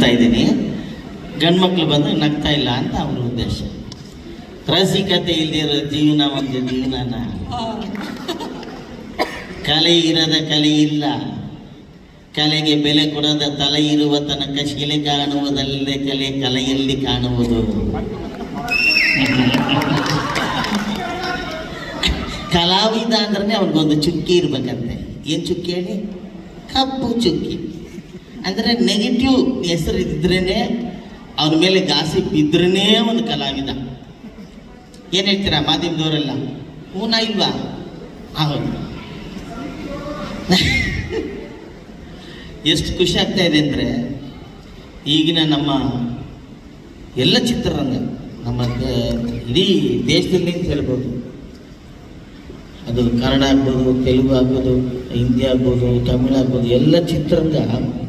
ನಗ್ತಾ ಇದ್ದೀನಿ. ಗಂಡ್ಮಕ್ಳು ಬಂದರೆ ನಗ್ತಾ ಇಲ್ಲ ಅಂತ ಅವ್ರ ಉದ್ದೇಶ. ರಸಿಕತೆ ಇಲ್ದಿರೋ ಜೀವನ ಒಂದು ಜೀವನನ. ಕಲೆ ಇರದ ಕಲೆ ಇಲ್ಲ. ಕಲೆಗೆ ಬೆಲೆ ಕೊಡದ ತಲೆ ಇರುವ ತನಕ ಶಿಲೆ ಕಾಣುವುದಲ್ಲದೆ ಕಲೆ ಕಲೆಯಲ್ಲಿ ಕಾಣುವುದು. ಕಲಾವಿದ ಅಂದ್ರೆ ಅವ್ರಿಗೊಂದು ಚುಕ್ಕಿ ಇರ್ಬೇಕಂತೆ. ಏನು ಚುಕ್ಕಿ ಹೇಳಿ? ಕಪ್ಪು ಚುಕ್ಕಿ. ಅಂದರೆ ನೆಗೆಟಿವ್ ಹೆಸರು ಇದ್ರೇ ಅವನ ಮೇಲೆ ಗಾಸಿ ಇದ್ರೇ ಒಂದು ಕಲಾವಿದ. ಏನು ಹೇಳ್ತೀರಾ ಮಾಧ್ಯಮದವರೆಲ್ಲ? ಹೂನ ಇಲ್ವಾ? ಹೌದು. ಎಷ್ಟು ಖುಷಿ ಆಗ್ತಾ ಇದೆ ಅಂದರೆ ಈಗಿನ ನಮ್ಮ ಎಲ್ಲ ಚಿತ್ರರಂಗ, ನಮ್ಮ ಇಡೀ ದೇಶದಲ್ಲಿ ಅಂತ ಹೇಳ್ಬೋದು. ಅದು ಕನ್ನಡ ಆಗ್ಬೋದು, ತೆಲುಗು ಆಗ್ಬೋದು, ಹಿಂದಿ ಆಗ್ಬೋದು, ತಮಿಳು ಆಗ್ಬೋದು, ಎಲ್ಲ ಚಿತ್ರರಂಗ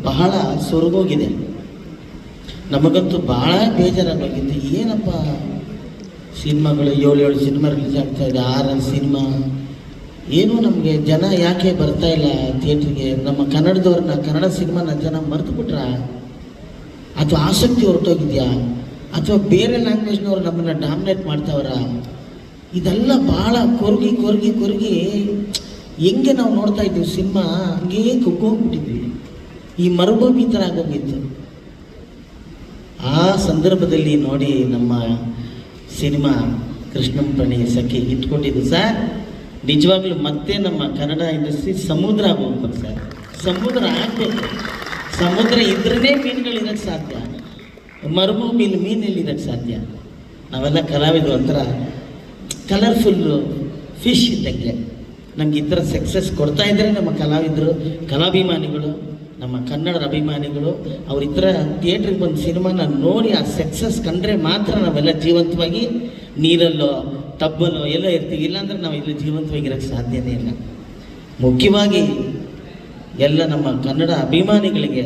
ಬಹಳ ಸೊರಗೋಗಿದೆ. ನಮಗಂತೂ ಭಾಳ ಬೇಜಾರಾಗೋಗಿತ್ತು ಏನಪ್ಪ ಸಿನಿಮಾಗಳು ಏಳು ಏಳು ಸಿನಿಮಾ ರಿಲೀಸ್ ಆಗ್ತಾ ಇದೆ ಆರು ಸಿನಿಮಾ. ಏನು ನಮಗೆ ಜನ ಯಾಕೆ ಬರ್ತಾ ಇಲ್ಲ ಥಿಯೇಟ್ರಿಗೆ? ನಮ್ಮ ಕನ್ನಡದವ್ರನ್ನ, ಕನ್ನಡ ಸಿನಿಮಾನ ಜನ ಮರೆತು ಬಿಟ್ರ ಅಥವಾ ಆಸಕ್ತಿ ಹೊರಟೋಗಿದ್ಯಾ? ಅಥವಾ ಬೇರೆ ಲ್ಯಾಂಗ್ವೇಜ್ನವ್ರು ನಮ್ಮನ್ನು ಡಾಮಿನೇಟ್ ಮಾಡ್ತಾವ್ರ? ಇದೆಲ್ಲ ಭಾಳ ಕೊರ್ಗಿ ಕೊರ್ಗಿ ಕೊರ್ಗಿ. ಹೆಂಗೆ ನಾವು ನೋಡ್ತಾ ಇದ್ದೀವಿ ಸಿನಿಮಾ ಹಂಗೇ ಕುಗ್ಗೋಗ್ಬಿಟ್ಟಿದ್ವಿ. ಈ ಮರುಭೂಮಿ ಥರ ಆಗೋಗಿತ್ತು ಆ ಸಂದರ್ಭದಲ್ಲಿ ನೋಡಿ ನಮ್ಮ ಸಿನಿಮಾ ಕೃಷ್ಣಂ ಪ್ರಣಿ ಸಖಿ ಇಟ್ಕೊಂಡಿದ್ದು. ಸರ್, ನಿಜವಾಗ್ಲೂ ಮತ್ತೆ ನಮ್ಮ ಕನ್ನಡ ಇಂಡಸ್ಟ್ರಿ ಸಮುದ್ರ ಆಗೋಗ್ಬೇಕು ಸರ್. ಸಮುದ್ರ ಆಗಬೇಕು. ಸಮುದ್ರ ಇದ್ರೇ ಮೀನುಗಳು ಇರೋಕ್ಕೆ ಸಾಧ್ಯ. ಮರುಭೂಮಿಲಿ ಮೀನಲ್ಲಿ ಇರೋಕ್ಕೆ ಸಾಧ್ಯ. ನಾವೆಲ್ಲ ಕಲಾವಿದರು ಒಂಥರ ಕಲರ್ಫುಲ್ಲು ಫಿಶ್ ಇದ್ದಂಗೆ. ನಮ್ಗೆ ಈ ಥರ ಸಕ್ಸಸ್ ಕೊಡ್ತಾ ಇದ್ದರೆ ನಮ್ಮ ಕಲಾವಿದರು, ಕಲಾಭಿಮಾನಿಗಳು, ನಮ್ಮ ಕನ್ನಡದ ಅಭಿಮಾನಿಗಳು, ಅವ್ರ ಈ ಥರ ಥಿಯೇಟ್ರಿಗೆ ಬಂದು ಸಿನಿಮಾನ ನೋಡಿ ಆ ಸಕ್ಸಸ್ ಕಂಡ್ರೆ ಮಾತ್ರ ನಾವೆಲ್ಲ ಜೀವಂತವಾಗಿ ನೀರಲ್ಲೋ, ತಬ್ಬಲ್ಲೋ ಎಲ್ಲ ಇರ್ತೀವಿ. ಇಲ್ಲಾಂದ್ರೆ ನಾವು ಇಲ್ಲಿ ಜೀವಂತವಾಗಿರೋಕ್ಕೆ ಸಾಧ್ಯನೇ ಇಲ್ಲ. ಮುಖ್ಯವಾಗಿ ಎಲ್ಲ ನಮ್ಮ ಕನ್ನಡ ಅಭಿಮಾನಿಗಳಿಗೆ,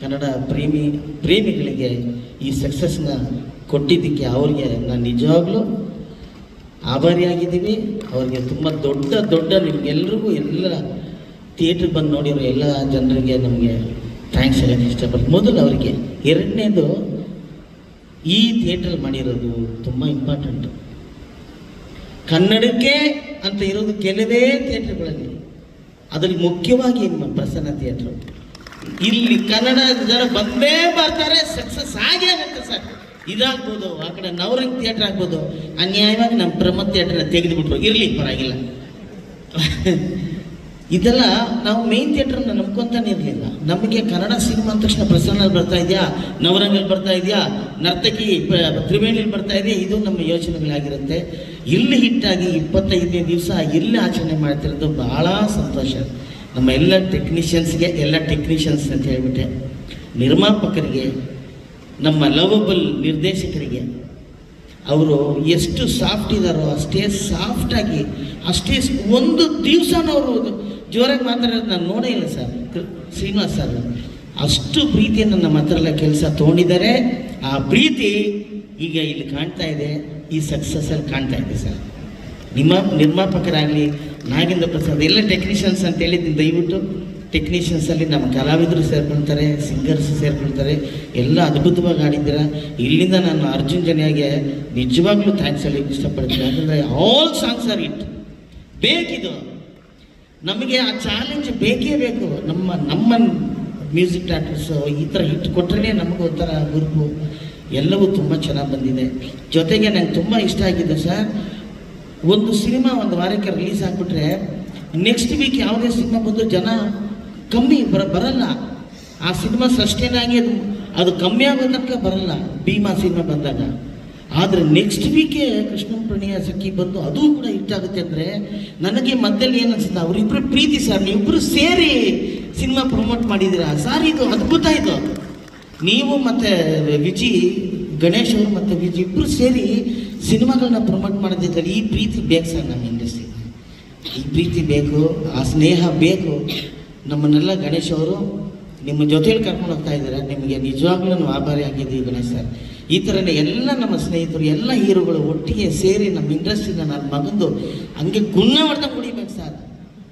ಕನ್ನಡ ಪ್ರೇಮಿ, ಪ್ರೇಮಿಗಳಿಗೆ ಈ ಸಕ್ಸಸ್ನ ಕೊಟ್ಟಿದ್ದಕ್ಕೆ ಅವ್ರಿಗೆ ನಾನು ನಿಜವಾಗ್ಲೂ ಆಭಾರಿಯಾಗಿದ್ದೀವಿ. ಅವ್ರಿಗೆ ತುಂಬ ದೊಡ್ಡ ದೊಡ್ಡ ನಿಮ್ಗೆಲ್ರಿಗೂ ಎಲ್ಲ ಥಿಯೇಟ್ರ್ ಬಂದು ನೋಡಿರೋ ಎಲ್ಲ ಜನರಿಗೆ ನಮಗೆ ಥ್ಯಾಂಕ್ಸ್ ಹೇಳೋಕ್ಕೆ ಇಷ್ಟಪಡ್ತೀನಿ. ಮೊದಲು ಅವರಿಗೆ ಎರಡನೇದು ಈ ಥಿಯೇಟ್ರಲ್ಲಿ ಮಾಡಿರೋದು ತುಂಬ ಇಂಪಾರ್ಟೆಂಟು. ಕನ್ನಡಕ್ಕೆ ಅಂತ ಇರೋದು ಕೆಲವೇ ಥಿಯೇಟ್ರ್ಗಳಲ್ಲಿ ಅದ್ರಲ್ಲಿ ಮುಖ್ಯವಾಗಿ ಪ್ರಸನ್ನ ಥಿಯೇಟ್ರು. ಇಲ್ಲಿ ಕನ್ನಡ ಜನ ಬಂದೇ ಬರ್ತಾರೆ, ಸಕ್ಸಸ್ ಆಗೇ ಆಗುತ್ತೆ ಸರ್. ಇದಾಗ್ಬೋದು, ಆ ಕಡೆ ನವರಂಗ್ ಥಿಯೇಟ್ರ್ ಆಗ್ಬೋದು. ಅನ್ಯಾಯವಾಗಿ ನಮ್ಮ ಬ್ರಹ್ಮ ಥಿಯೇಟ್ರನ್ನ ತೆಗೆದುಬಿಟ್ರು. ಇರಲಿ, ಪರವಾಗಿಲ್ಲ. ಇದೆಲ್ಲ ನಾವು ಮೇನ್ ಥಿಯೇಟ್ರನ್ನ ನಂಬ್ಕೊಂತಾನೆ ಇರಲಿಲ್ಲ. ನಮಗೆ ಕನ್ನಡ ಸಿನಿಮಾ ಅಂದ ತಕ್ಷಣ ಪ್ರಸನ್ನಲ್ಲಿ ಬರ್ತಾ ಇದೆಯಾ? ನವರಂಗಲ್ಲಿ ಬರ್ತಾ ಇದೆಯಾ? ನರ್ತಕಿ ತ್ರಿವೇಣಿಲಿ ಬರ್ತಾ ಇದೆಯಾ? ಇದು ನಮ್ಮ ಯೋಚನೆಗಳಾಗಿರುತ್ತೆ. ಇಲ್ಲಿ ಹಿಟ್ಟಾಗಿ ಇಪ್ಪತ್ತೈದನೇ ದಿವಸ ಇಲ್ಲಿ ಆಚರಣೆ ಮಾಡ್ತಿರೋದು ಬಹಳ ಸಂತೋಷ. ನಮ್ಮ ಎಲ್ಲ ಟೆಕ್ನಿಷಿಯನ್ಸ್ಗೆ ಎಲ್ಲ ಟೆಕ್ನಿಷಿಯನ್ಸ್ ಅಂತ ಹೇಳ್ಬಿಟ್ಟೆ. ನಿರ್ಮಾಪಕರಿಗೆ ನಮ್ಮ ಲವಬಲ್ ನಿರ್ದೇಶಕರಿಗೆ. ಅವರು ಎಷ್ಟು ಸಾಫ್ಟ್ ಇದ್ದಾರೋ ಅಷ್ಟೇ ಸಾಫ್ಟಾಗಿ ಅಷ್ಟೇ ಒಂದು ಒಂದು ದಿವಸನವರು ಜೋರಾಗಿ ಮಾತಾಡೋದು ನಾನು ನೋಡೇ ಇಲ್ಲ ಸರ್. ಶ್ರೀನಿವಾಸ್ ಸರ್, ಅಷ್ಟು ಪ್ರೀತಿಯನ್ನು ನಮ್ಮ ಹತ್ರ ಎಲ್ಲ ಕೆಲಸ ತೊಗೊಂಡಿದ್ದಾರೆ. ಆ ಪ್ರೀತಿ ಈಗ ಇಲ್ಲಿ ಕಾಣ್ತಾ ಇದೆ, ಈ ಸಕ್ಸಸ್ಸಲ್ಲಿ ಕಾಣ್ತಾ ಇದೆ ಸರ್. ನಿಮ್ಮ ನಿರ್ಮಾಪಕರಾಗಲಿ, ನಾಗೇಂದ್ರ ಪ್ರಸಾದ್, ಎಲ್ಲ ಟೆಕ್ನಿಷಿಯನ್ಸ್ ಅಂತ ಹೇಳಿದ್ದೀನಿ, ದಯವಿಟ್ಟು. ಟೆಕ್ನಿಷಿಯನ್ಸಲ್ಲಿ ನಮ್ಮ ಕಲಾವಿದರು ಸೇರ್ಕೊಳ್ತಾರೆ ಸಿಂಗರ್ಸ್ ಸೇರ್ಕೊಳ್ತಾರೆ ಎಲ್ಲ ಅದ್ಭುತವಾಗಿ ಆಡಿದ್ದೀರ ಇಲ್ಲಿಂದ ನಾನು ಅರ್ಜುನ್ ಜನಿಯಾಗೆ ನಿಜವಾಗ್ಲೂ ಥ್ಯಾಂಕ್ಸ್ ಹೇಳಿ ಇಷ್ಟಪಡ್ತೀನಿ. ಯಾಕಂದರೆ ಆಲ್ ಸಾಂಗ್ಸ್ ಆರ್ ಇಟ್ ಬೇಕಿದು. ನಮಗೆ ಆ ಚಾಲೆಂಜ್ ಬೇಕೇ ಬೇಕು. ನಮ್ಮ ನಮ್ಮ ಮ್ಯೂಸಿಕ್ ಡಾಕ್ಟರ್ಸು ಈ ಥರ ಹಿಟ್ ಕೊಟ್ಟರೆ ನಮಗೆ ಒಂಥರ ಗುರುಪು ಎಲ್ಲವೂ ತುಂಬ ಚೆನ್ನಾಗಿ ಬಂದಿದೆ. ಜೊತೆಗೆ ನಂಗೆ ತುಂಬ ಇಷ್ಟ ಆಗಿದೆ ಸರ್. ಒಂದು ಸಿನಿಮಾ ಒಂದು ವಾರಕ್ಕೆ ರಿಲೀಸ್ ಆಗಿಬಿಟ್ರೆ ನೆಕ್ಸ್ಟ್ ವೀಕ್ ಯಾವುದೇ ಸಿನಿಮಾ ಬಂದು ಜನ ಕಮ್ಮಿ ಬರ ಬರಲ್ಲ. ಆ ಸಿನಿಮಾ ಸಸ್ಟೈನ್ ಆಗಿ ಅದು ಅದು ಕಮ್ಮಿ ಆಗೋ ತನಕ ಬರಲ್ಲ. ಭೀಮಾ ಸಿನಿಮಾ ಬಂದಾಗ. ಆದರೆ ನೆಕ್ಸ್ಟ್ ವೀಕೆ ಕೃಷ್ಣ ಪ್ರಣಯ ಸಖಿ ಬಂದು ಅದು ಕೂಡ ಹಿಟ್ ಆಗುತ್ತೆ ಅಂದರೆ ನನಗೆ ಮಧ್ಯದಲ್ಲಿ ಏನು ಅನ್ಸುತ್ತೆ ಅವರಿಬ್ಬರು ಪ್ರೀತಿ ಸರ್ ನೀವಿಬ್ಬರು ಸೇರಿ ಸಿನಿಮಾ ಪ್ರಮೋಟ್ ಮಾಡಿದ್ದೀರಾ? ಸರ್ ಇದು ಅದ್ಭುತ ಇದು. ನೀವು ಮತ್ತು ವಿಜಿ, ಗಣೇಶ್ ಅವರು ಮತ್ತು ವಿಜಿ ಇಬ್ಬರು ಸೇರಿ ಸಿನಿಮಾಗಳನ್ನ ಪ್ರಮೋಟ್ ಮಾಡೋದಿದ್ದಲ್ಲಿ ಈ ಪ್ರೀತಿ ಬೇಕು ಸರ್ ನಮ್ಮ ಇಂಡಸ್ಟ್ರಿ ಈ ಪ್ರೀತಿ ಬೇಕು, ಆ ಸ್ನೇಹ ಬೇಕು. ನಮ್ಮನ್ನೆಲ್ಲ ಗಣೇಶ್ ಅವರು ನಿಮ್ಮ ಜೊತೆಯಲ್ಲಿ ಕರ್ಕೊಂಡು ಹೋಗ್ತಾ ಇದ್ದಾರೆ. ನಿಮಗೆ ನಿಜವಾಗ್ಲೂ ನಾವು ಆಭಾರಿ ಆಗಿದ್ದೀವಿ ಗಣೇಶ್ ಸರ್. ಈ ಥರನೇ ಎಲ್ಲ ನಮ್ಮ ಸ್ನೇಹಿತರು, ಎಲ್ಲ ಹೀರೋಗಳು ಒಟ್ಟಿಗೆ ಸೇರಿ ನಮ್ಮ ಇಂಡಸ್ಟ್ರಿನ ನನ್ನ ಮಗಂದು ಹಂಗೆ ಗುಣ ಹೊಡಿಬೇಕು ಸರ್.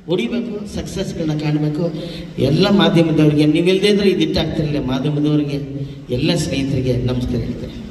ಹೊಡಿಬೇಕು ಸಕ್ಸಸ್ಗಳನ್ನ ಕಾಣಬೇಕು. ಎಲ್ಲ ಮಾಧ್ಯಮದವರಿಗೆ ನೀವಿಲ್ಲದೆ ಇದ್ದರೆ ಇದು ಇಟ್ಟಾಗ್ತಿರಲಿಲ್ಲ ಮಾಧ್ಯಮದವರಿಗೆ, ಎಲ್ಲ ಸ್ನೇಹಿತರಿಗೆ ನಮಸ್ಕಾರ ಹೇಳ್ತೇನೆ.